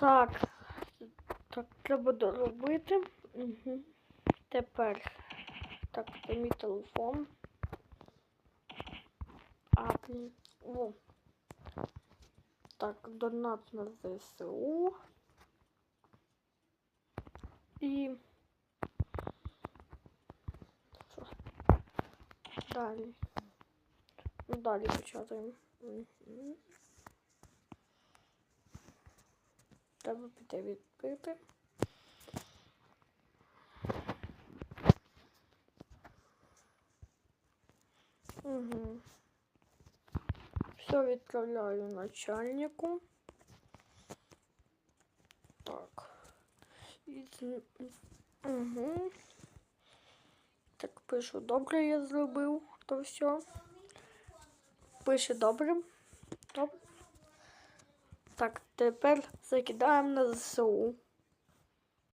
Так. Так, треба доробити. Угу. Тепер. Так, це мій телефон. А. О. Так, донат на ЗСУ. І. Що? Далі. Далі початаємо. Угу. Треба піти відпити. Угу. Все відправляю начальнику. Так. Угу. Так, пишу, добре я зробив то все. Пише добре. Добре. Так, тепер закидаємо на ЗСУ.